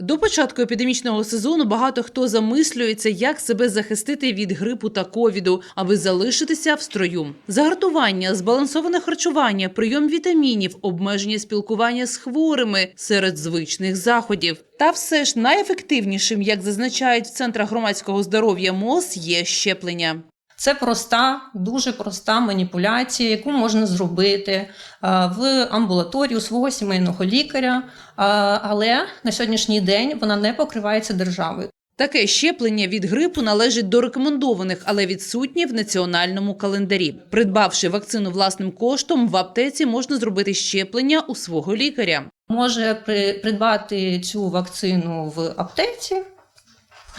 До початку епідемічного сезону багато хто замислюється, як себе захистити від грипу та ковіду, аби залишитися в строю. Загартування, збалансоване харчування, прийом вітамінів, обмеження спілкування з хворими серед звичних заходів. Та все ж найефективнішим, як зазначають в центрах громадського здоров'я МОЗ, є щеплення. Це проста, дуже проста маніпуляція, яку можна зробити е, в амбулаторії у свого сімейного лікаря, е, але на сьогоднішній день вона не покривається державою. Таке щеплення від грипу належить до рекомендованих, але відсутнє в національному календарі. Придбавши вакцину власним коштом, в аптеці можна зробити щеплення у свого лікаря. Може при- придбати цю вакцину в аптеці.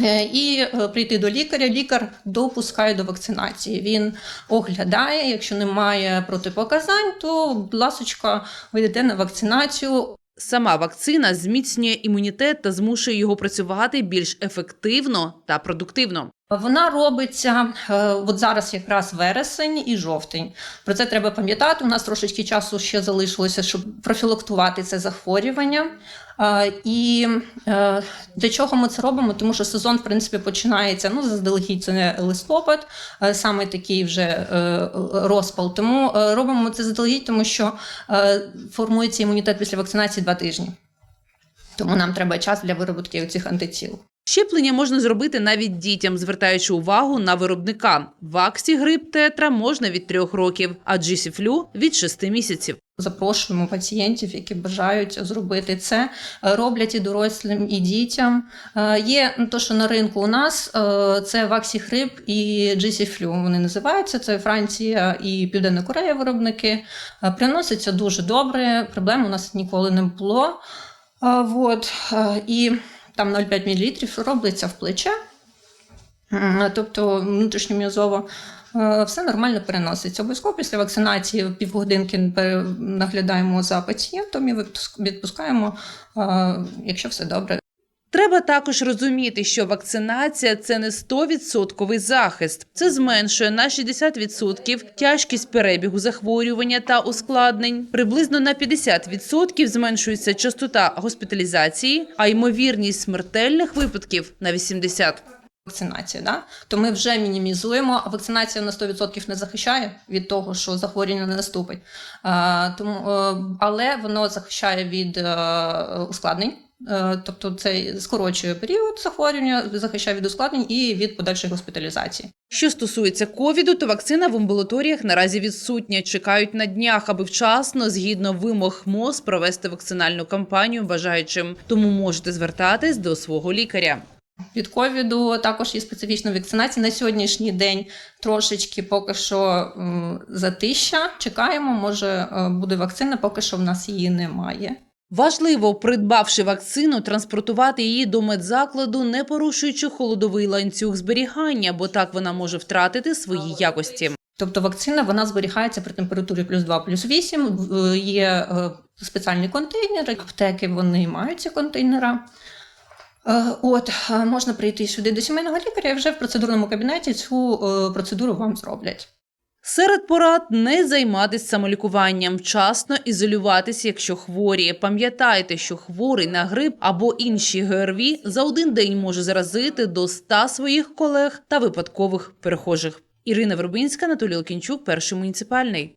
Е, І е, прийти до лікаря, лікар допускає до вакцинації. Він оглядає, якщо немає протипоказань, то, ласочка, ви йдете на вакцинацію. Сама вакцина зміцнює імунітет та змушує його працювати більш ефективно та продуктивно. Вона робиться е, от зараз якраз вересень і жовтень. Про це треба пам'ятати. У нас трошечки часу ще залишилося, щоб профілактувати це захворювання. Е, І е, для чого ми це робимо? Тому що сезон, в принципі, починається ну, заздалегідь це не листопад, саме такий вже розпал. Тому робимо це заздалегідь, тому що формується імунітет після вакцинації два тижні. Тому нам треба час для вироботки цих антитіл. Щеплення можна зробити навіть дітям, звертаючи увагу на виробника. Ваксі грип тетра можна від трьох років, а джисіфлю від шести місяців. Запрошуємо пацієнтів, які бажають зробити це. Роблять і дорослим, і дітям. Е, Є ну, то, що на ринку у нас е, це Ваксіхрип і GC-Flu. Вони називаються. Це Франція і Південна Корея виробники. Е, Приноситься дуже добре. Проблем у нас ніколи не було. Е, І там 0,5 мл робиться в плече. Тобто внутрішньом'язово е, все нормально переноситься. Обов'язково після вакцинації півгодинки наглядаємо за пацієнтом і відпускаємо, е, якщо все добре. Треба також розуміти, що вакцинація це не 100% захист. Це зменшує на 60% тяжкість перебігу захворювання та ускладнень. Приблизно на 50% зменшується частота госпіталізації, а ймовірність смертельних випадків на 80%. Вакцинація, да? то ми вже мінімізуємо, вакцинація на 100% не захищає від того, що захворювання не наступить. Тому, е, але воно захищає від е, ускладнень. Е, Тобто це скорочує період захворювання, захищає від ускладнень і від подальшої госпіталізації. Що стосується ковіду, то вакцина в амбулаторіях наразі відсутня. Чекають на днях, аби вчасно, згідно вимог МОЗ, провести вакцинальну кампанію бажаючим. Тому можете звертатись до свого лікаря. Від ковіду також є специфічна вакцинація. На сьогоднішній день трошечки поки що затища. Чекаємо, може е, буде вакцина, поки що в нас її немає. Важливо, придбавши вакцину, транспортувати її до медзакладу, не порушуючи холодовий ланцюг зберігання, бо так вона може втратити свої якості. Тобто вакцина вона зберігається при температурі плюс 2, плюс 8. В- Є е, спеціальні контейнери, аптеки вони мають ці контейнери. Е, От е, можна прийти сюди до сімейного лікаря і вже в процедурному кабінеті цю е, процедуру вам зроблять. Серед порад не займатися самолікуванням, вчасно ізолюватися, якщо хворі. Пам'ятайте, що хворий на грип або інші ГРВІ за один день може заразити до 100 своїх колег та випадкових перехожих. Ірина Вербинська, Анатолій Лукінчук, перший муніципальний.